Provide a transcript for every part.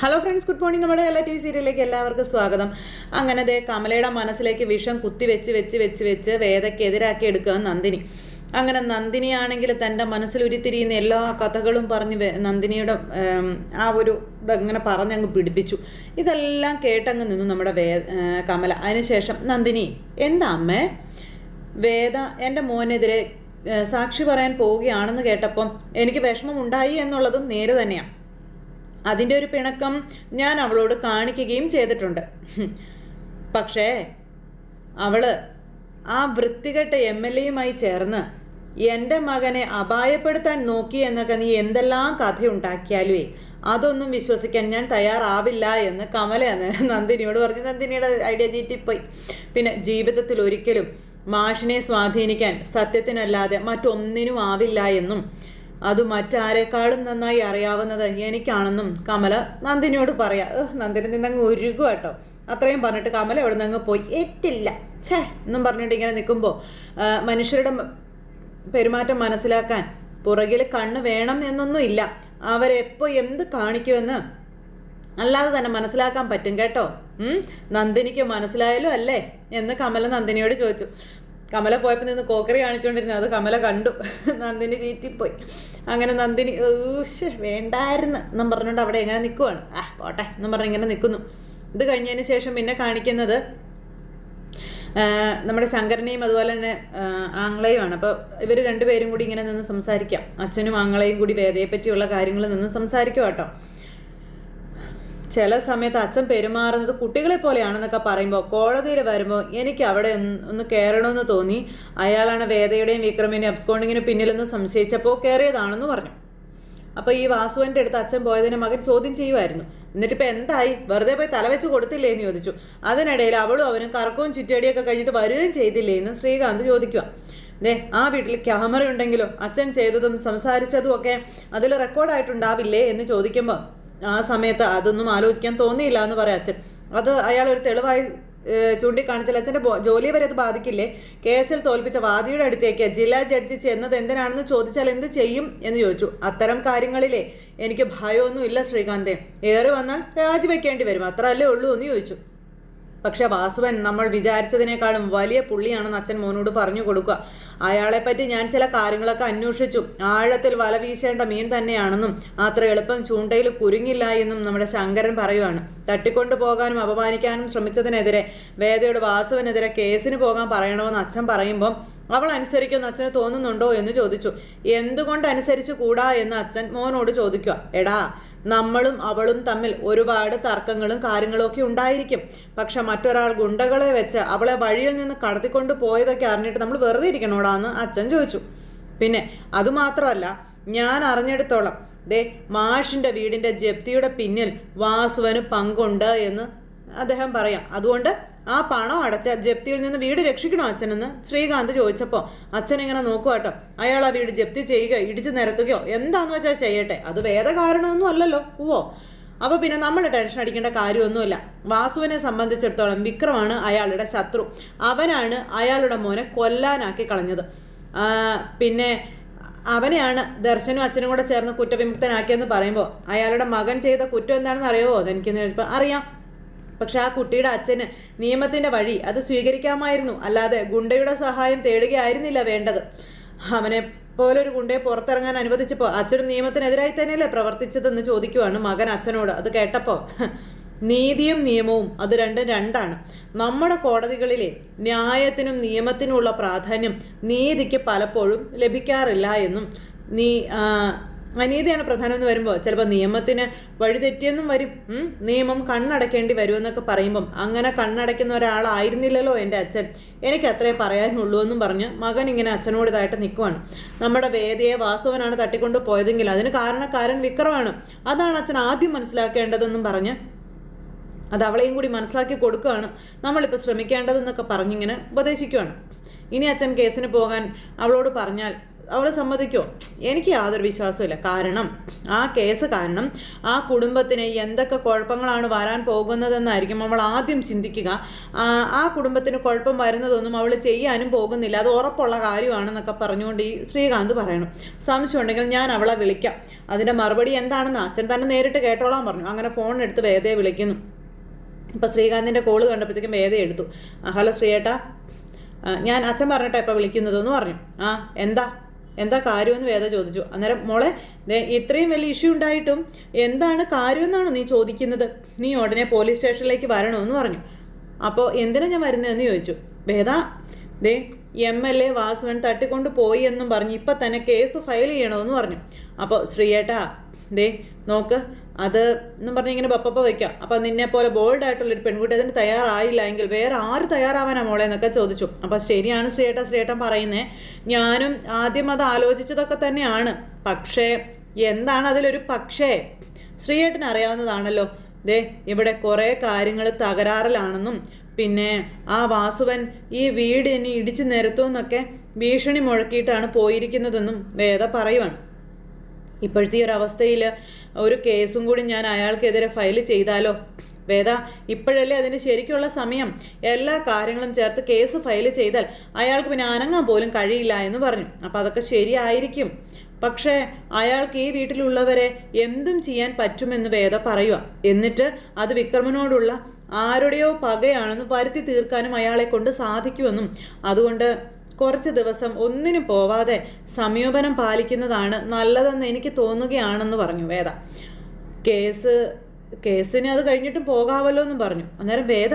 Hello friends good morning നമ്മുടെ എല്ലാ T V സീരിയലിലേക്ക് എല്ലാവർക്കും സ്വാഗതം. അങ്ങനെ ദേ കമലയുടെ മനസ്സിലേക്ക് വിഷം കുത്തി വെച്ച് വെച്ച് വെച്ച് വെച്ച് വേദയ്ക്ക് എതിരാക്കി എടുക്കുക നന്ദിനി. അങ്ങനെ നന്ദിനിയാണെങ്കിൽ തന്റെ മനസ്സിൽ ഉരുത്തിരിയുന്ന എല്ലാ കഥകളും പറഞ്ഞ് നന്ദിനിയുടെ ആ ഒരു ഇതങ്ങനെ പറഞ്ഞങ്ങ് പിടിപ്പിച്ചു. ഇതെല്ലാം കേട്ടങ്ങ് നിന്നു നമ്മുടെ വേ കമല. അതിനുശേഷം നന്ദിനി എന്താ അമ്മേ? വേദ എന്റെ മോനെതിരെ സാക്ഷി പറയാൻ പോവുകയാണെന്ന് കേട്ടപ്പം എനിക്ക് വിഷമം ഉണ്ടായി എന്നുള്ളത് നേര് തന്നെയാണ് അതിന്റെ ഒരു പിണക്കം ഞാൻ അവളോട് കാണിക്കുകയും ചെയ്തിട്ടുണ്ട്. പക്ഷേ അവൾ ആ വൃത്തികെട്ട എം എൽ എയുമായി ചേർന്ന് എന്റെ മകനെ അപായപ്പെടുത്താൻ നോക്കി എന്നൊക്കെ നീ എന്തെല്ലാം കഥയുണ്ടാക്കിയാലുവേ അതൊന്നും വിശ്വസിക്കാൻ ഞാൻ തയ്യാറാവില്ല എന്ന് കമലയാണ് നന്ദിനിയോട് പറഞ്ഞു. നന്ദിനിയുടെ ഐഡിയ ചീറ്റിപ്പോയി. പിന്നെ ജീവിതത്തിൽ ഒരിക്കലും മാഷിനെ സ്വാധീനിക്കാൻ സത്യത്തിനല്ലാതെ മറ്റൊന്നിനും ആവില്ല എന്നും അത് മറ്റാരെക്കാളും നന്നായി അറിയാവുന്നത് എനിക്കാണെന്നും കമല നന്ദിനിയോട് പറയാ. നന്ദിനി നിന്നങ്ങ് ഉരുകുക കേട്ടോ. അത്രയും പറഞ്ഞിട്ട് കമല അവിടെ നിന്ന് അങ്ങ് പോയി? ഏറ്റില്ല. ഛേ എന്നും പറഞ്ഞിട്ട് ഇങ്ങനെ നിൽക്കുമ്പോൾ മനുഷ്യരുടെ പെരുമാറ്റം മനസ്സിലാക്കാൻ പുറകിൽ കണ്ണ് വേണം എന്നൊന്നും ഇല്ല. അവരെപ്പോൾ എന്ത് കാണിക്കുമെന്ന് അല്ലാതെ തന്നെ മനസ്സിലാക്കാൻ പറ്റും കേട്ടോ? നന്ദിനിക്ക് മനസ്സിലായാലും അല്ലേ? എന്ന് കമല നന്ദിനിയോട് ചോദിച്ചു. കമല പോയപ്പോൾ നിന്ന് കോക്കറി കാണിച്ചുകൊണ്ടിരുന്നു അത് കമല കണ്ടു. നന്ദിനി ചീറ്റിപ്പോയി അങ്ങനെ നന്ദിനി ഊഷ് വേണ്ടായിരുന്നു എന്നും പറഞ്ഞുകൊണ്ട് അവിടെ എങ്ങനെ നിൽക്കുവാണ് ആ പോട്ടെ എന്നും പറഞ്ഞ് ഇങ്ങനെ നിൽക്കുന്നു ഇത് കഴിഞ്ഞതിന് ശേഷം പിന്നെ കാണിക്കുന്നത് നമ്മുടെ ശങ്കരനെയും അതുപോലെ തന്നെ ആങ്ങളെയുമാണ്. അപ്പോൾ ഇവർ രണ്ടുപേരും കൂടി ഇങ്ങനെ നിന്ന് സംസാരിക്കാം. അച്ഛനും ആങ്ങളെയും കൂടി വേദയെ പറ്റിയുള്ള കാര്യങ്ങൾ നിന്ന് സംസാരിക്കും കേട്ടോ ചില സമയത്ത് അച്ഛൻ പെരുമാറുന്നത് കുട്ടികളെ പോലെയാണെന്നൊക്കെ പറയുമ്പോൾ കോടതിയിൽ വരുമ്പോൾ എനിക്ക് അവിടെ ഒന്ന് കയറണമെന്ന് തോന്നി. അയാളാണ് വേദയുടെയും വിക്രമിന്റെയും അബ്സ്കോണ്ടിങ്ങിന് പിന്നിലെന്ന് സംശയിച്ചപ്പോൾ കയറിയതാണെന്ന് പറഞ്ഞു. അപ്പോൾ ഈ വാസുവിന്റെ അടുത്ത് അച്ഛൻ പോയതിനെ മകൻ ചോദ്യം ചെയ്യുമായിരുന്നു എന്നിട്ടിപ്പോൾ എന്തായി? വെറുതെ പോയി തലവെച്ച് കൊടുത്തില്ലേ എന്ന് ചോദിച്ചു. അതിനിടയിൽ അവളും അവനും കറക്കവും ചുറ്റടിയൊക്കെ കഴിഞ്ഞിട്ട് വരികയും ചെയ്തില്ലേ എന്ന് ശ്രീകാന്ത് ചോദിക്കുക. ദേ ആ വീട്ടിൽ ക്യാമറ ഉണ്ടെങ്കിലോ അച്ഛൻ ചെയ്തതും സംസാരിച്ചതും ഒക്കെ അതിൽ റെക്കോർഡായിട്ടുണ്ടാവില്ലേ എന്ന് ചോദിക്കുമ്പോൾ ആ സമയത്ത് അതൊന്നും ആലോചിക്കാൻ തോന്നിയില്ല എന്ന് പറയാം അച്ഛൻ. അത് അയാൾ ഒരു തെളിവായി ചൂണ്ടിക്കാണിച്ചാൽ അച്ഛന്റെ ജോലിയെ വരെ അത് ബാധിക്കില്ലേ? കേസിൽ തോൽപ്പിച്ച വാദിയുടെ അടുത്തേക്ക് ജില്ലാ ജഡ്ജി ചെന്നത് എന്തിനാണെന്ന് ചോദിച്ചാൽ എന്ത് ചെയ്യും എന്ന് ചോദിച്ചു. അത്തരം കാര്യങ്ങളിലെ എനിക്ക് ഭയമൊന്നും ഇല്ല ശ്രീകാന്തേ. ഏറി വന്നാൽ രാജിവെക്കേണ്ടി വരും. അത്ര അല്ലേ ഉള്ളൂ എന്ന് ചോദിച്ചു. പക്ഷെ വാസുവൻ നമ്മൾ വിചാരിച്ചതിനേക്കാളും വലിയ പുള്ളിയാണെന്ന് അച്ഛൻ മോനോട് പറഞ്ഞു കൊടുക്കുക. അയാളെപ്പറ്റി ഞാൻ ചില കാര്യങ്ങളൊക്കെ അന്വേഷിച്ചു. ആഴത്തിൽ വല വീശേണ്ട മീൻ തന്നെയാണെന്നും അത്ര എളുപ്പം ചൂണ്ടയിൽ കുരുങ്ങില്ല എന്നും നമ്മുടെ ശങ്കരൻ പറയുവാണ്. തട്ടിക്കൊണ്ടു പോകാനും അപമാനിക്കാനും ശ്രമിച്ചതിനെതിരെ വേദയോട് വാസുവിനെതിരെ കേസിന് പോകാൻ പറയണമെന്ന് അച്ഛൻ പറയുമ്പോൾ അവൾ അനുസരിക്കുമെന്ന് അച്ഛന് തോന്നുന്നുണ്ടോ എന്ന് ചോദിച്ചു. എന്തുകൊണ്ട് അനുസരിച്ചു കൂടാ എന്ന് അച്ഛൻ മോനോട് ചോദിക്കുക. എടാ നമ്മളും അവളും തമ്മിൽ ഒരുപാട് തർക്കങ്ങളും കാര്യങ്ങളും ഒക്കെ ഉണ്ടായിരിക്കും. പക്ഷെ മറ്റൊരാൾ ഗുണ്ടകളെ വെച്ച് അവളെ വഴിയിൽ നിന്ന് കടത്തിക്കൊണ്ട് പോയതൊക്കെ അറിഞ്ഞിട്ട് നമ്മൾ വെറുതെ ഇരിക്കണോടാന്ന് അച്ഛൻ ചോദിച്ചു. പിന്നെ അതുമാത്രമല്ല ഞാൻ അറിഞ്ഞെടുത്തോളം ദേ മാഷിന്റെ വീടിന്റെ ജപ്തിയുടെ പിന്നിൽ വാസുവന് പങ്കുണ്ട് എന്ന് അദ്ദേഹം പറയാം. അതുകൊണ്ട് ആ പണം അടച്ച ജപ്തിയിൽ നിന്ന് വീട് രക്ഷിക്കണോ അച്ഛനെന്ന് ശ്രീകാന്ത് ചോദിച്ചപ്പോൾ അച്ഛൻ ഇങ്ങനെ നോക്കുക കേട്ടോ അയാൾ ആ വീട് ജപ്തി ചെയ്യുകയോ ഇടിച്ചു നിരത്തുകയോ എന്താന്ന് വെച്ചാൽ ചെയ്യട്ടെ? അത് വേറെ കാരണമൊന്നും അല്ലല്ലോ. ഓ അപ്പോൾ പിന്നെ നമ്മൾ ടെൻഷൻ അടിക്കേണ്ട കാര്യമൊന്നുമില്ല. വാസുവിനെ സംബന്ധിച്ചിടത്തോളം വിക്രമാണ് അയാളുടെ ശത്രു. അവനാണ് അയാളുടെ മോനെ കൊല്ലാനാക്കി കളഞ്ഞത്. പിന്നെ അവനെയാണ് ദർശനും അച്ഛനും കൂടെ ചേർന്ന് കുറ്റവിമുക്തനാക്കിയെന്ന് പറയുമ്പോൾ അയാളുടെ മകൻ ചെയ്ത കുറ്റം എന്താണെന്ന് അറിയാമോ അതെനിക്ക് ചോദിച്ചപ്പോൾ അറിയാം. പക്ഷെ ആ കുട്ടിയുടെ അച്ഛന് നിയമത്തിന്റെ വഴി അത് സ്വീകരിക്കാമായിരുന്നു. അല്ലാതെ ഗുണ്ടയുടെ സഹായം തേടുകയായിരുന്നില്ല വേണ്ടത്. അവനെ ഒരു ഗുണ്ടയെ പുറത്തിറങ്ങാൻ അനുവദിച്ചപ്പോൾ അച്ഛനും നിയമത്തിനെതിരായി തന്നെയല്ലേ പ്രവർത്തിച്ചതെന്ന് ചോദിക്കുവാണ് മകൻ അച്ഛനോട്. അത് കേട്ടപ്പോൾ നീതിയും നിയമവും അത് രണ്ടും രണ്ടാണ്. നമ്മുടെ കോടതികളിലെ ന്യായത്തിനും നിയമത്തിനുമുള്ള പ്രാധാന്യം നീതിക്ക് പലപ്പോഴും ലഭിക്കാറില്ല എന്നും നീ അനീതിയാണ് പ്രധാനം എന്ന് വരുമ്പോൾ ചിലപ്പോൾ നിയമത്തിന് വഴിതെറ്റിയെന്നും വരും. നിയമം കണ്ണടയ്ക്കേണ്ടി വരുമെന്നൊക്കെ പറയുമ്പം അങ്ങനെ കണ്ണടയ്ക്കുന്ന ഒരാളായിരുന്നില്ലല്ലോ എന്റെ അച്ഛൻ. എനിക്ക് അത്രേ പറയാനുള്ളൂ എന്നും പറഞ്ഞ് മകൻ ഇങ്ങനെ അച്ഛനോട് ഇതായിട്ട് നിൽക്കുവാണ് നമ്മുടെ വേദിയെ വാസുവനാണ് തട്ടിക്കൊണ്ട് പോയതെങ്കിൽ അതിന് കാരണക്കാരൻ വിക്രമാണ്. അതാണ് അച്ഛൻ ആദ്യം മനസ്സിലാക്കേണ്ടതെന്നും പറഞ്ഞ് അത് അവളെയും കൂടി മനസ്സിലാക്കി കൊടുക്കുകയാണ് നമ്മളിപ്പോൾ ശ്രമിക്കേണ്ടതെന്നൊക്കെ പറഞ്ഞിങ്ങനെ ഉപദേശിക്കുകയാണ് ഇനി അച്ഛൻ കേസിന് പോകാൻ അവളോട് പറഞ്ഞാൽ അവൾ സമ്മതിക്കോ? എനിക്ക് യാതൊരു വിശ്വാസമില്ല കാരണം ആ കേസ് കാരണം ആ കുടുംബത്തിന് എന്തൊക്കെ കുഴപ്പങ്ങളാണ് വരാൻ പോകുന്നതെന്നായിരിക്കും അവൾ ആദ്യം ചിന്തിക്കുക. ആ കുടുംബത്തിന് കുഴപ്പം വരുന്നതൊന്നും അവൾ ചെയ്യാനും പോകുന്നില്ല. അത് ഉറപ്പുള്ള കാര്യമാണെന്നൊക്കെ പറഞ്ഞുകൊണ്ട് ഈ ശ്രീകാന്ത് പറയണം. സംശയം ഉണ്ടെങ്കിൽ ഞാൻ അവളെ വിളിക്കാം. അതിന്റെ മറുപടി എന്താണെന്ന് അച്ഛൻ തന്നെ നേരിട്ട് കേട്ടോളാൻ പറഞ്ഞു. അങ്ങനെ ഫോൺ എടുത്ത് വേദയെ വിളിക്കുന്നു. ഇപ്പം ശ്രീകാന്തിന്റെ കോൾ കണ്ടപ്പോഴത്തേക്കും വേദ എടുത്തു. ഹലോ ശ്രീയേട്ടാ. ഞാൻ അച്ഛൻ പറഞ്ഞിട്ടാ ഇപ്പം വിളിക്കുന്നതെന്ന് പറഞ്ഞു. ആ എന്താ? എന്താ കാര്യമെന്ന് വേദ ചോദിച്ചു. അന്നേരം മോളെ ഇത്രയും വലിയ ഇഷ്യൂ ഉണ്ടായിട്ടും എന്താണ് കാര്യമെന്നാണ് നീ ചോദിക്കുന്നത്? നീ ഉടനെ പോലീസ് സ്റ്റേഷനിലേക്ക് വരണമെന്ന് പറഞ്ഞു. അപ്പോൾ എന്തിനാ ഞാൻ വരുന്നതെന്ന് ചോദിച്ചു. വേദ ദേ എം എൽ എ വാസുവൻ തട്ടിക്കൊണ്ട് പോയി എന്നും പറഞ്ഞു ഇപ്പം തന്നെ കേസ് ഫയൽ ചെയ്യണമെന്ന് പറഞ്ഞു. അപ്പോൾ ശ്രീയേട്ടാ ദേ നോക്ക് അത് എന്നും പറഞ്ഞ് ഇങ്ങനെ ബപ്പപ്പ വയ്ക്കാം അപ്പം നിന്നെ പോലെ ബോൾഡ് ആയിട്ടുള്ളൊരു പെൺകുട്ടി അതിന് തയ്യാറായില്ല എങ്കിൽ വേറെ ആര് തയ്യാറാവാനാ മോളെ എന്നൊക്കെ ചോദിച്ചു. അപ്പം ശരിയാണ് ശ്രീയേട്ട ശ്രീയേട്ടൻ പറയുന്നത് ഞാനും ആദ്യം അത് ആലോചിച്ചതൊക്കെ തന്നെയാണ്. പക്ഷേ എന്താണ് അതിലൊരു പക്ഷേ? ശ്രീയേട്ടന് അറിയാവുന്നതാണല്ലോ. ദേ ഇവിടെ കുറേ കാര്യങ്ങൾ തകരാറിലാണെന്നും പിന്നെ ആ വാസുവൻ ഈ വീട് ഇനി ഇടിച്ചു നിരത്തുമെന്നൊക്കെ ഭീഷണി മുഴക്കിയിട്ടാണ് പോയിരിക്കുന്നതെന്നും വേദ പറയുവാണ്. ഇപ്പോഴത്തെ ഒരു അവസ്ഥയിൽ ഒരു കേസും കൂടി ഞാൻ അയാൾക്കെതിരെ ഫയൽ ചെയ്താലോ? വേദ ഇപ്പോഴല്ലേ അതിന് ശരിക്കുള്ള സമയം? എല്ലാ കാര്യങ്ങളും ചേർത്ത് കേസ് ഫയൽ ചെയ്താൽ അയാൾക്ക് പിന്നെ അനങ്ങാൻ പോലും കഴിയില്ല എന്ന് പറഞ്ഞു. അപ്പോൾ അതൊക്കെ ശരിയായിരിക്കും. പക്ഷേ അയാൾക്ക് ഈ വീട്ടിലുള്ളവരെ എന്തും ചെയ്യാൻ പറ്റുമെന്ന് വേദ പറയുക എന്നിട്ട് അത് വിക്രമനോടുള്ള ആരുടെയോ പകയാണെന്ന് വരുത്തി തീർക്കാനും അയാളെ കൊണ്ട് സാധിക്കുമെന്നും. അതുകൊണ്ട് കുറച്ച് ദിവസം ഒന്നിനും പോവാതെ സമീപനം പാലിക്കുന്നതാണ് നല്ലതെന്ന് എനിക്ക് തോന്നുകയാണെന്ന് പറഞ്ഞു വേദ. കേസ് കേസിന് അത് കഴിഞ്ഞിട്ടും പോകാമല്ലോ എന്നും പറഞ്ഞു. അന്നേരം വേദ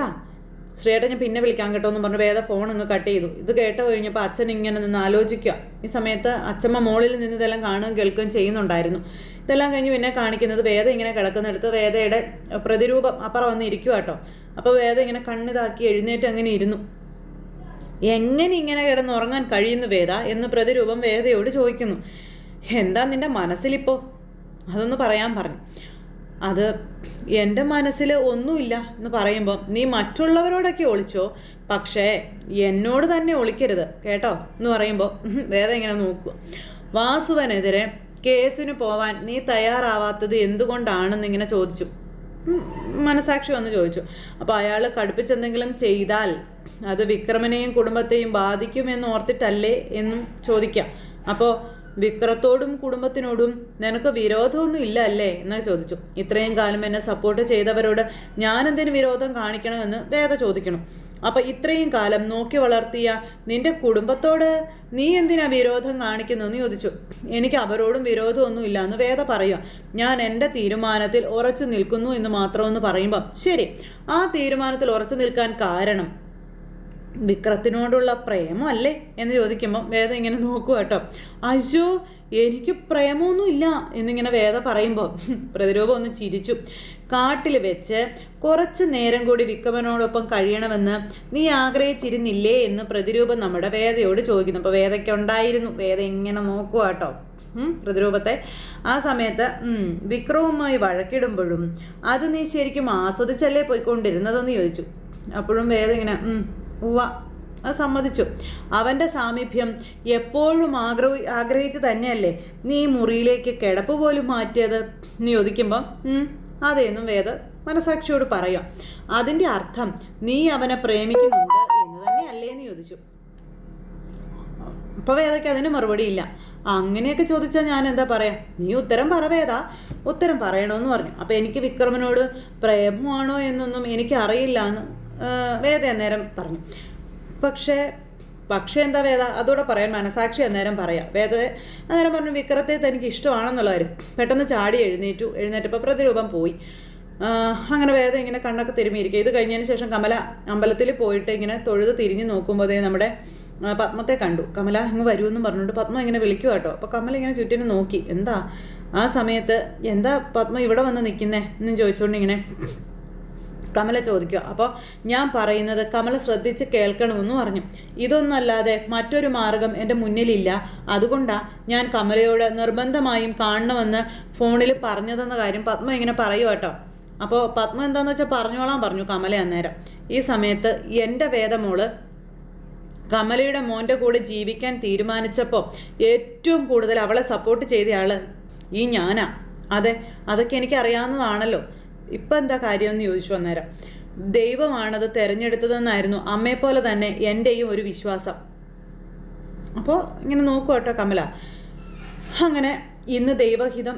ശ്രീയേട്ടൻ ഞാൻ പിന്നെ വിളിക്കാൻ കേട്ടോ എന്ന് പറഞ്ഞു. വേദ ഫോൺ അങ്ങ് കട്ട് ചെയ്തു. ഇത് കേട്ടോ കഴിഞ്ഞപ്പോൾ അച്ഛൻ ഇങ്ങനെ നിന്ന് ആലോചിക്കുക. ഈ സമയത്ത് അച്ഛമ്മ മോളിൽ നിന്ന് ഇതെല്ലാം കാണുകയും കേൾക്കുകയും ചെയ്യുന്നുണ്ടായിരുന്നു. ഇതെല്ലാം കഴിഞ്ഞ് പിന്നെ കാണിക്കുന്നത് വേദ ഇങ്ങനെ കിടക്കുന്നിടത്ത് വേദയുടെ പ്രതിരൂപം അപ്പുറം വന്ന് ഇരിക്കുക കേട്ടോ അപ്പോൾ വേദ ഇങ്ങനെ കണ്ണിതാക്കി എഴുന്നേറ്റ് അങ്ങനെ ഇരുന്നു. എങ്ങനെ ഇങ്ങനെ കിടന്നുറങ്ങാൻ കഴിയുന്നു വേദ എന്ന് പ്രതിരൂപം വേദയോട് ചോദിക്കുന്നു. എന്താ നിന്റെ മനസ്സിലിപ്പോ? അതൊന്ന് പറയാൻ പറഞ്ഞു. അത് എന്റെ മനസ്സിൽ ഒന്നുമില്ല എന്ന് പറയുമ്പോൾ നീ മറ്റുള്ളവരോടൊക്കെ ഒളിച്ചോ? പക്ഷേ എന്നോട് തന്നെ ഒളിക്കരുത് കേട്ടോ? എന്ന് പറയുമ്പോൾ വേദ ഇങ്ങനെ നോക്കുക. വാസുവനെതിരെ കേസിന് പോവാൻ നീ തയ്യാറാവാത്തത് എന്തുകൊണ്ടാണെന്ന് ഇങ്ങനെ ചോദിച്ചു. മനസാക്ഷി വന്ന് ചോദിച്ചു. അപ്പോൾ അയാൾ കടുപ്പിച്ചെന്തെങ്കിലും ചെയ്താൽ അത് വിക്രമനെയും കുടുംബത്തെയും ബാധിക്കുമെന്ന് ഓർത്തിട്ടല്ലേ എന്നും ചോദിക്കാം. അപ്പോൾ വിക്രത്തോടും കുടുംബത്തിനോടും നിനക്ക് വിരോധമൊന്നും ഇല്ല അല്ലേ എന്ന് ചോദിച്ചു. ഇത്രയും കാലം എന്നെ സപ്പോർട്ട് ചെയ്തവരോട് ഞാൻ എന്തിനു വിരോധം കാണിക്കണമെന്ന് വേദ ചോദിക്കണം. അപ്പൊ ഇത്രയും കാലം നോക്കി വളർത്തിയ നിന്റെ കുടുംബത്തോട് നീ എന്തിനാ വിരോധം കാണിക്കുന്നു എന്ന് ചോദിച്ചു. എനിക്ക് അവരോടും വിരോധമൊന്നും ഇല്ല എന്ന് വേദ പറയുക. ഞാൻ എന്റെ തീരുമാനത്തിൽ ഉറച്ചു നിൽക്കുന്നു എന്ന് മാത്രമെന്ന് പറയുമ്പം ശരി ആ തീരുമാനത്തിൽ ഉറച്ചു നിൽക്കാൻ കാരണം വിക്രത്തിനോടുള്ള പ്രേമല്ലേ എന്ന് ചോദിക്കുമ്പോൾ വേദ ഇങ്ങനെ നോക്കുക കേട്ടോ. അയ്യോ എനിക്ക് പ്രേമമൊന്നും ഇല്ല എന്നിങ്ങനെ വേദ പറയുമ്പോൾ പ്രതിരൂപം ഒന്ന് ചിരിച്ചു. കാട്ടിൽ വെച്ച് കുറച്ച് നേരം കൂടി വിക്രമനോടൊപ്പം കഴിയണമെന്ന് നീ ആഗ്രഹിച്ചിരുന്നില്ലേ എന്ന് പ്രതിരൂപം നമ്മുടെ വേദയോട് ചോദിക്കുന്നു. അപ്പോൾ വേദയ്ക്ക് ഉണ്ടായിരുന്നു വേദ ഇങ്ങനെ നോക്കുക കേട്ടോ പ്രതിരൂപത്തെ. ആ സമയത്ത് വിക്രവുമായി വഴക്കിടുമ്പോഴും അത് നീ ശരിക്കും ആസ്വദിച്ചല്ലേ പോയിക്കൊണ്ടിരുന്നതെന്ന് ചോദിച്ചു. അപ്പോഴും വേദ ഇങ്ങനെ ഉവ അത് സമ്മതിച്ചു. അവന്റെ സാമീപ്യം എപ്പോഴും ആഗ്രഹി ആഗ്രഹിച്ച് തന്നെയല്ലേ നീ മുറിയിലേക്ക് കിടപ്പ് പോലും മാറ്റിയത്? നീ ചോദിക്കുമ്പം അതേന്നും വേദ മനസാക്ഷിയോട് പറയാം. അതിന്റെ അർത്ഥം നീ അവനെ പ്രേമിക്കുന്നുണ്ട് എന്ന് തന്നെയല്ലേ എന്ന് ചോദിച്ചു. അപ്പോൾ വേദയ്ക്ക് അതിന് മറുപടി ഇല്ല. അങ്ങനെയൊക്കെ ചോദിച്ചാൽ ഞാൻ എന്താ പറയാ? നീ ഉത്തരം പറ വേദ. ഉത്തരം പറയണമെന്ന് പറഞ്ഞു. അപ്പോൾ എനിക്ക് വിക്രമനോട് പ്രേമമാണോ എന്നൊന്നും എനിക്ക് അറിയില്ല എന്ന് വേദ അന്നേരം പറഞ്ഞു. പക്ഷേ പക്ഷേ എന്താ വേദ? അതോടെ പറയാൻ മനസാക്ഷി അന്നേരം പറയാം. വേദ അന്നേരം പറഞ്ഞു വിക്രത്തെ തനിക്ക് ഇഷ്ടമാണെന്നുള്ള കാര്യം പെട്ടെന്ന് ചാടി എഴുന്നേറ്റു. എഴുന്നേറ്റപ്പോൾ പ്രതിരൂപം പോയി. അങ്ങനെ വേദം ഇങ്ങനെ കണ്ണൊക്കെ തിരുമിയിരിക്കുക ഇത് കഴിഞ്ഞതിന് ശേഷം കമല അമ്പലത്തിൽ പോയിട്ട് ഇങ്ങനെ തൊഴുത് തിരിഞ്ഞ് നോക്കുമ്പോൾ നമ്മുടെ പത്മത്തെ കണ്ടു. കമല ഇങ്ങ് വരുമെന്നും പറഞ്ഞുകൊണ്ട് പത്മ ഇങ്ങനെ വിളിക്കുക കേട്ടോ. അപ്പോൾ കമല ഇങ്ങനെ ചുറ്റിനും നോക്കി. എന്താ? ആ സമയത്ത് എന്താ പത്മ ഇവിടെ വന്ന് നിൽക്കുന്നേ? എന്നും ചോദിച്ചുകൊണ്ട് ഇങ്ങനെ കമല ചോദിക്കുക. അപ്പോൾ ഞാൻ പറയുന്നത് കമല ശ്രദ്ധിച്ച് കേൾക്കണമെന്ന് പറഞ്ഞു. ഇതൊന്നല്ലാതെ മറ്റൊരു മാർഗം എന്റെ മുന്നിലില്ല. അതുകൊണ്ടാണ് ഞാൻ കമലയോട് നിർബന്ധമായും കാണണമെന്ന് ഫോണിൽ പറഞ്ഞതെന്ന കാര്യം പത്മ ഇങ്ങനെ പറയുക കേട്ടോ. അപ്പോൾ പത്മ എന്താണെന്ന് വെച്ചാൽ പറഞ്ഞോളാൻ പറഞ്ഞു കമല അന്നേരം. ഈ സമയത്ത് എന്റെ വേദമോൾ കമലയുടെ മോന്റെ കൂടെ ജീവിക്കാൻ തീരുമാനിച്ചപ്പോൾ ഏറ്റവും കൂടുതൽ അവളെ സപ്പോർട്ട് ചെയ്തയാൾ ഈ ഞാനാ. അതെ അതൊക്കെ എനിക്ക് അറിയാവുന്നതാണല്ലോ ഇപ്പം എന്താ കാര്യമെന്ന് ചോദിച്ചു അന്നേരം. ദൈവമാണത് തിരഞ്ഞെടുത്തതെന്നായിരുന്നു അമ്മയെപ്പോലെ തന്നെ എന്റെയും ഒരു വിശ്വാസം. അപ്പോൾ ഇങ്ങനെ നോക്കുക കേട്ടോ കമല. അങ്ങനെ ഇന്ന് ദൈവഹിതം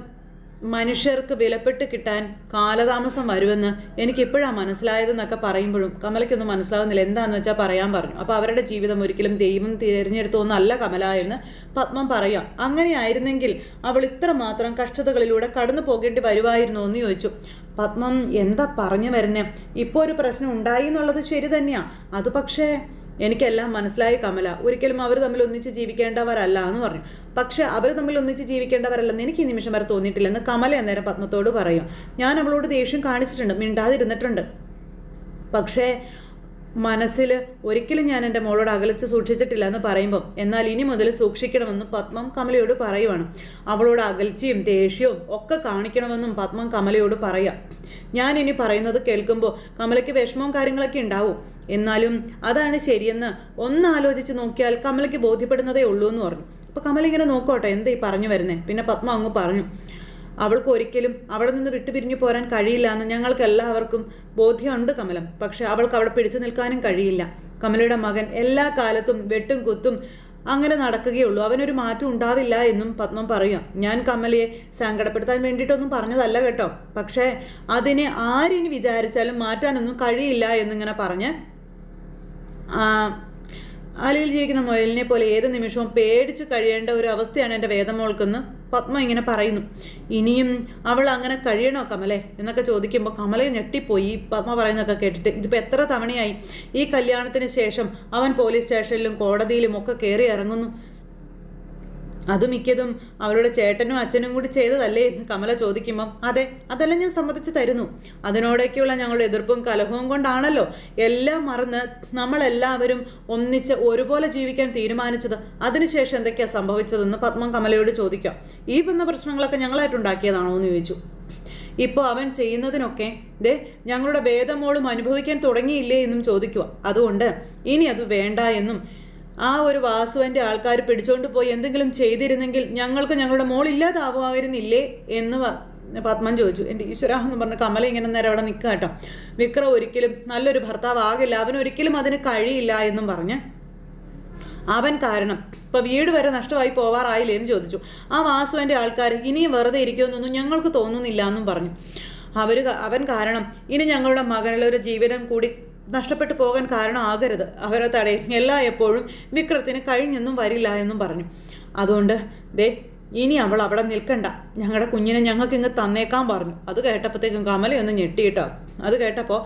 മനുഷ്യർക്ക് വിലപ്പെട്ട് കിട്ടാൻ കാലതാമസം വരുമെന്ന് എനിക്ക് ഇപ്പോഴാണ് മനസ്സിലായതെന്നൊക്കെ പറയുമ്പോഴും കമലയ്ക്കൊന്നും മനസ്സിലാവുന്നില്ല. എന്താണെന്ന് വെച്ചാൽ പറയാൻ പറഞ്ഞു. അപ്പോൾ അവരുടെ ജീവിതം ഒരിക്കലും ദൈവം തിരഞ്ഞെടുത്തൊന്നല്ല കമല എന്ന് പത്മം പറയാം. അങ്ങനെയായിരുന്നെങ്കിൽ അവൾ ഇത്രമാത്രം കഷ്ടതകളിലൂടെ കടന്നു പോകേണ്ടി വരുമായിരുന്നു എന്ന് ചോദിച്ചു. പത്മം എന്താ പറഞ്ഞു വരുന്നേ? ഇപ്പോൾ ഒരു പ്രശ്നം ഉണ്ടായി എന്നുള്ളത് ശരി തന്നെയാണ് അത് പക്ഷേ എനിക്കെല്ലാം മനസ്സിലായി കമല. ഒരിക്കലും അവർ തമ്മിൽ ഒന്നിച്ച് ജീവിക്കേണ്ടവരല്ല എന്ന് പറഞ്ഞു. പക്ഷെ അവർ തമ്മിൽ ഒന്നിച്ച് ജീവിക്കേണ്ടവരല്ലെന്ന് എനിക്ക് ഈ നിമിഷം വരെ തോന്നിയിട്ടില്ലെന്ന് കമല അന്നേരം പത്മത്തോട് പറയും. ഞാൻ അവളോട് ദേഷ്യം കാണിച്ചിട്ടുണ്ട് മിണ്ടാതിരുന്നിട്ടുണ്ട്. പക്ഷേ മനസ്സിൽ ഒരിക്കലും ഞാൻ എന്റെ മോളോട് അകലിച്ച് സൂക്ഷിച്ചിട്ടില്ല എന്ന് പറയുമ്പം എന്നാൽ ഇനി മുതൽ സൂക്ഷിക്കണമെന്നും പത്മം കമലയോട് പറയുവാണ്. അവളോട് അകൽച്ചയും ദേഷ്യവും ഒക്കെ കാണിക്കണമെന്നും പത്മം കമലയോട് പറയാം. ഞാൻ ഇനി പറയുന്നത് കേൾക്കുമ്പോൾ കമലയ്ക്ക് വിഷമവും കാര്യങ്ങളൊക്കെ ഉണ്ടാവും. എന്നാലും അതാണ് ശരിയെന്ന് ഒന്ന് ആലോചിച്ച് നോക്കിയാൽ കമലയ്ക്ക് ബോധ്യപ്പെടുന്നതേ ഉള്ളൂ എന്ന് പറഞ്ഞു. അപ്പോൾ കമല ഇങ്ങനെ നോക്കോട്ടെ എന്താ ഈ പറഞ്ഞു വരുന്നേ? പിന്നെ പത്മ അങ്ങ് പറഞ്ഞു. അവൾക്ക് ഒരിക്കലും അവിടെ നിന്ന് വിട്ടുപിരിഞ്ഞു പോരാൻ കഴിയില്ല എന്ന് ഞങ്ങൾക്ക് എല്ലാവർക്കും ബോധ്യമുണ്ട് കമലം. പക്ഷെ അവൾക്ക് അവിടെ പിടിച്ചു നിൽക്കാനും കഴിയില്ല. കമലയുടെ മകൻ എല്ലാ കാലത്തും വെട്ടും കുത്തും അങ്ങനെ നടക്കുകയുള്ളൂ. അവനൊരു മാറ്റം ഉണ്ടാവില്ല എന്നും പത്മം പറയാം ഞാൻ കമലയെ സങ്കടപ്പെടുത്താൻ വേണ്ടിയിട്ടൊന്നും പറഞ്ഞതല്ല കേട്ടോ. പക്ഷേ അതിനെ ആരിനി വിചാരിച്ചാലും മാറ്റാനൊന്നും കഴിയില്ല എന്നിങ്ങനെ പറഞ്ഞ് അലയിൽ ജീവിക്കുന്ന മുയലിനെ പോലെ ഏത് നിമിഷവും പേടിച്ച് കഴിയേണ്ട ഒരു അവസ്ഥയാണ് എന്റെ വേദമോൾക്കെന്ന് പത്മ ഇങ്ങനെ പറയുന്നു. ഇനിയും അവൾ അങ്ങനെ കഴിയണോ കമലെ? എന്നൊക്കെ ചോദിക്കുമ്പോൾ കമലെ ഞെട്ടിപ്പോയി. പത്മ പറയുന്നതൊക്കെ കേട്ടിട്ട് ഇതിപ്പോൾ എത്ര തവണയായി? ഈ കല്യാണത്തിന് ശേഷം അവൻ പോലീസ് സ്റ്റേഷനിലും കോടതിയിലും ഒക്കെ കയറി ഇറങ്ങുന്നു. അത് മിക്കതും അവളുടെ ചേട്ടനും അച്ഛനും കൂടി ചെയ്തതല്ലേ എന്ന് കമല ചോദിക്കുമ്പം അതെ അതെല്ലാം ഞാൻ സമ്മതിച്ചു തരുന്നു. അതിനോടൊക്കെയുള്ള ഞങ്ങളുടെ എതിർപ്പും കലഹവും കൊണ്ടാണല്ലോ എല്ലാം മറന്ന് നമ്മളെല്ലാവരും ഒന്നിച്ച് ഒരുപോലെ ജീവിക്കാൻ തീരുമാനിച്ചത്. അതിനുശേഷം എന്തൊക്കെയാണ് സംഭവിച്ചതെന്ന് പത്മം കമലയോട് ചോദിക്കാം. ഈ വന്ന പ്രശ്നങ്ങളൊക്കെ ഞങ്ങളായിട്ടുണ്ടാക്കിയതാണോ എന്ന് ചോദിച്ചു. ഇപ്പോൾ അവൻ ചെയ്യുന്നതിനൊക്കെ ദേ ഞങ്ങളുടെ വേദമോളും അനുഭവിക്കാൻ തുടങ്ങിയില്ലേ എന്നും ചോദിക്കുക. അതുകൊണ്ട് ഇനി അത് വേണ്ട എന്നും ആ ഒരു വാസുവിന്റെ ആൾക്കാർ പിടിച്ചുകൊണ്ട് പോയി എന്തെങ്കിലും ചെയ്തിരുന്നെങ്കിൽ ഞങ്ങൾക്ക് ഞങ്ങളുടെ മോൾ ഇല്ലാതാവുമായിരുന്നില്ലേ എന്ന് പത്മൻ ചോദിച്ചു. എന്റെ ഈശ്വര എന്ന് പറഞ്ഞ കമല ഇങ്ങനെ നേരം അവിടെ നിൽക്കുക കേട്ടോ. വിക്രം ഒരിക്കലും നല്ലൊരു ഭർത്താവ് ആകില്ല. അവൻ ഒരിക്കലും അതിന് കഴിയില്ല എന്നും പറഞ്ഞ് അവൻ കാരണം ഇപ്പൊ വീട് വരെ നഷ്ടമായി പോവാറായില്ലേ എന്ന് ചോദിച്ചു. ആ വാസുവിന്റെ ആൾക്കാർ ഇനിയും വെറുതെ ഇരിക്കുമെന്നൊന്നും ഞങ്ങൾക്ക് തോന്നുന്നില്ല എന്നും പറഞ്ഞു. അവർ അവൻ കാരണം ഇനി ഞങ്ങളുടെ മകനിലൊരു ജീവിതം കൂടി നഷ്ടപ്പെട്ടു പോകാൻ കാരണമാകരുത്. അവരെ തടയും എല്ലാ എപ്പോഴും വിക്രത്തിന് കഴിഞ്ഞെന്നും വരില്ല എന്നും പറഞ്ഞു. അതുകൊണ്ട് ദേ ഇനി അവൾ അവിടെ നിൽക്കണ്ട. ഞങ്ങളുടെ കുഞ്ഞിനെ ഞങ്ങൾക്ക് ഇങ്ങ് തന്നേക്കാൻ പറഞ്ഞു. അത് കേട്ടപ്പോഴത്തേക്കും കമലയൊന്ന് ഞെട്ടിയിട്ടോ. അത് കേട്ടപ്പോൾ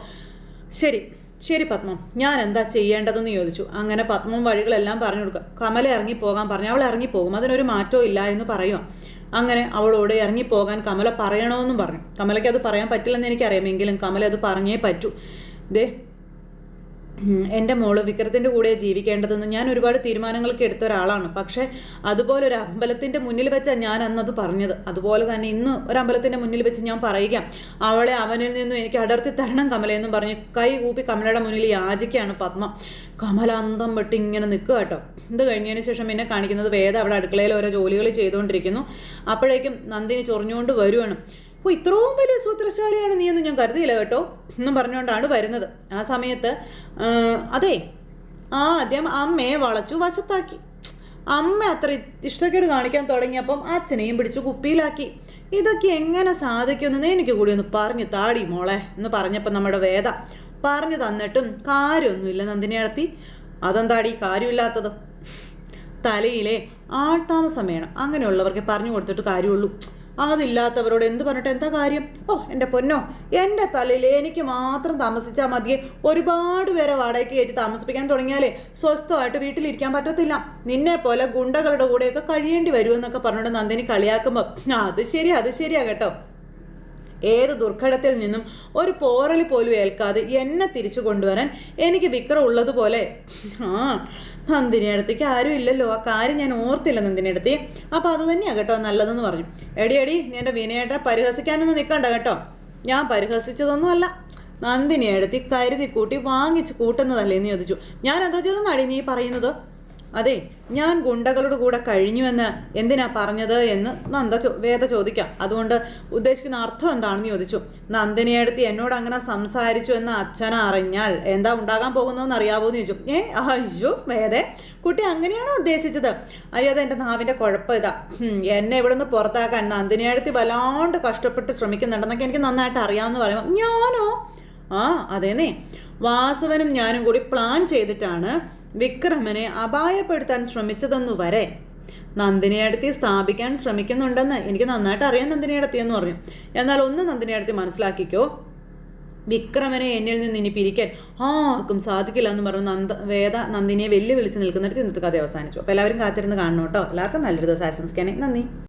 ശരി ശരി പത്മം. ഞാൻ എന്താ ചെയ്യേണ്ടതെന്ന് ചോദിച്ചു. അങ്ങനെ പത്മം വഴികളെല്ലാം പറഞ്ഞു കൊടുക്കുക. കമല ഇറങ്ങിപ്പോകാൻ പറഞ്ഞു. അവൾ ഇറങ്ങിപ്പോകും അതിനൊരു മാറ്റവും ഇല്ല എന്ന് പറയുക അങ്ങനെ അവളോട് ഇറങ്ങിപ്പോകാൻ കമല പറയണമെന്നും പറഞ്ഞു. കമലയ്ക്ക് അത് പറയാൻ പറ്റില്ലെന്ന് എനിക്കറിയാം. എങ്കിലും കമല അത് പറഞ്ഞേ പറ്റൂ. ദേ എന്റെ മോൾ വിക്രത്തിന്റെ കൂടെ ജീവിക്കേണ്ടതെന്ന് ഞാൻ ഒരുപാട് തീരുമാനങ്ങളൊക്കെ എടുത്ത ഒരാളാണ്. പക്ഷേ അതുപോലെ ഒരു അമ്പലത്തിന്റെ മുന്നിൽ വെച്ചാണ് ഞാൻ അന്നത് പറഞ്ഞത്. അതുപോലെ തന്നെ ഇന്ന് ഒരു അമ്പലത്തിന്റെ മുന്നിൽ വെച്ച് ഞാൻ പറയുക അവളെ അവനിൽ നിന്നും എനിക്ക് അടർത്തി തരണം കമലയെന്നും പറഞ്ഞ് കൈ കൂപ്പി കമലയുടെ മുന്നിൽ യാചിക്കുകയാണ് പത്മ. കമല അന്തം വെട്ടി ഇങ്ങനെ നിൽക്കുക കേട്ടോ. ഇത് കഴിഞ്ഞതിന് ശേഷം പിന്നെ കാണിക്കുന്നത് വേദ അവിടെ അടുക്കളയിൽ ഓരോ ജോലികൾ ചെയ്തുകൊണ്ടിരിക്കുന്നു. അപ്പോഴേക്കും നന്ദിനി ചൊറിഞ്ഞുകൊണ്ട് വരുവാണ്. അപ്പോൾ ഇത്രയും വലിയ സൂത്രശാലിയാണ് നീ എന്ന് ഞാൻ കരുതിയില്ല കേട്ടോ. എന്നും പറഞ്ഞുകൊണ്ടാണ് വരുന്നത്. ആ സമയത്ത് അതെ ആദ്യം അമ്മയെ വളച്ചു വശത്താക്കി. അമ്മ അത്ര ഇഷ്ടക്കേട് കാണിക്കാൻ തുടങ്ങിയപ്പം അച്ഛനെയും പിടിച്ച് കുപ്പിയിലാക്കി. ഇതൊക്കെ എങ്ങനെ സാധിക്കുമെന്ന് എനിക്ക് കൂടി ഒന്ന് പറഞ്ഞു താടി മോളെ എന്ന് പറഞ്ഞപ്പോൾ നമ്മുടെ വേദ പറഞ്ഞു തന്നിട്ടും കാര്യമൊന്നുമില്ല നന്ദിനി നടത്തി അതെന്താടി? കാര്യമില്ലാത്തത്. തലയിലെ ആൾതാമസം വേണം അങ്ങനെയുള്ളവർക്ക് പറഞ്ഞു കൊടുത്തിട്ട് കാര്യമുള്ളൂ. അതില്ലാത്തവരോട് എന്ത് പറഞ്ഞിട്ട് എന്താ കാര്യം? ഓ എന്റെ പൊന്നോ എന്റെ തലയിൽ എനിക്ക് മാത്രം താമസിച്ചാൽ മതിയെ. ഒരുപാട് പേരെ വാടകയ്ക്ക് കയറ്റി താമസിപ്പിക്കാൻ തുടങ്ങിയാലേ സ്വസ്ഥമായിട്ട് വീട്ടിലിരിക്കാൻ പറ്റത്തില്ല. നിന്നെ പോലെ ഗുണ്ടകളുടെ കൂടെയൊക്കെ കഴിയേണ്ടി വരുമെന്നൊക്കെ പറഞ്ഞുകൊണ്ട് നന്ദിനി കളിയാക്കുമ്പോൾ അത് ശരി അത് ശരിയാ കേട്ടോ. ഏത് ദുർഘടത്തിൽ നിന്നും ഒരു പോറൽ പോലും ഏൽക്കാതെ എന്നെ തിരിച്ചു കൊണ്ടുവരാൻ എനിക്ക് വിക്രം ഉള്ളതുപോലെ. ആ നന്ദിനി അടുത്തേക്ക് ആരും ഇല്ലല്ലോ. ആ കാര്യം ഞാൻ ഓർത്തില്ല നന്ദിനി അടുത്ത് അപ്പോൾ അത് തന്നെയാണ് കേട്ടോ നല്ലതെന്ന് പറഞ്ഞു. എടി എടി നീ എന്റെ വിനയേട്ടനെ പരിഹസിക്കാനൊന്നും നിൽക്കണ്ട കേട്ടോ. ഞാൻ പരിഹസിച്ചതൊന്നും അല്ല. നന്ദിനി എടുത്തി കരുതി കൂട്ടി വാങ്ങിച്ച് കൂട്ടുന്നതല്ലേ എന്ന് ചോദിച്ചു. ഞാൻ എന്തോ ചെയ്തെന്നാടി നീ പറയുന്നത്? അതെ ഞാൻ ഗുണ്ടകളുടെ കൂടെ കഴിഞ്ഞുവെന്ന് എന്തിനാ പറഞ്ഞത് എന്ന് നന്ദ ചോ വേദ ചോദിക്കാം. അതുകൊണ്ട് ഉദ്ദേശിക്കുന്ന അർത്ഥം എന്താണെന്ന് ചോദിച്ചു. നന്ദിനിയടുത്ത് എന്നോട് അങ്ങനെ സംസാരിച്ചു എന്ന് അച്ഛൻ അറിഞ്ഞാൽ എന്താ ഉണ്ടാകാൻ പോകുന്നതെന്ന് അറിയാവോ എന്ന് ചോദിച്ചു. ഏ അയ്യോ വേദേ കുട്ടി അങ്ങനെയാണോ ഉദ്ദേശിച്ചത്? അയ്യോ അത് എന്റെ നാവിന്റെ കുഴപ്പം ഇതാ. എന്നെ ഇവിടെ നിന്ന് പുറത്താക്കാൻ നന്ദിനിയടുത്ത് വല്ലാണ്ട് കഷ്ടപ്പെട്ട് ശ്രമിക്കുന്നുണ്ടെന്നൊക്കെ എനിക്ക് നന്നായിട്ട് അറിയാമെന്ന് പറയുമ്പോൾ ഞാനോ? ആ അതേന്നേ. വാസവനും ഞാനും കൂടി പ്ലാൻ ചെയ്തിട്ടാണ് വിക്രമനെ അപായപ്പെടുത്താൻ ശ്രമിച്ചതെന്നു വരെ. നന്ദിനിയടത്തി സ്ഥാപിക്കാൻ ശ്രമിക്കുന്നുണ്ടെന്ന് എനിക്ക് നന്നായിട്ട് അറിയാം നന്ദിനിയടത്തി എന്ന് പറഞ്ഞു. എന്നാൽ ഒന്ന് നന്ദിനിയടത്തി മനസ്സിലാക്കിക്കോ. വിക്രമനെ എന്നിൽ നിന്ന് ഇനി പിരിക്കാൻ ആർക്കും സാധിക്കില്ല എന്ന് പറഞ്ഞു നന്ദ വേദ നന്ദിനിയെ വെല്ലുവിളിച്ച് നിൽക്കുന്നിടത്ത് ഇന്നത്തെ കഥ അവസാനിച്ചു. അപ്പോൾ എല്ലാവരും കാത്തിരുന്ന് കാണണം കേട്ടോ. എല്ലാവർക്കും നല്ലൊരു ദിവസം. ആശംസിക്കാനേ നന്ദി.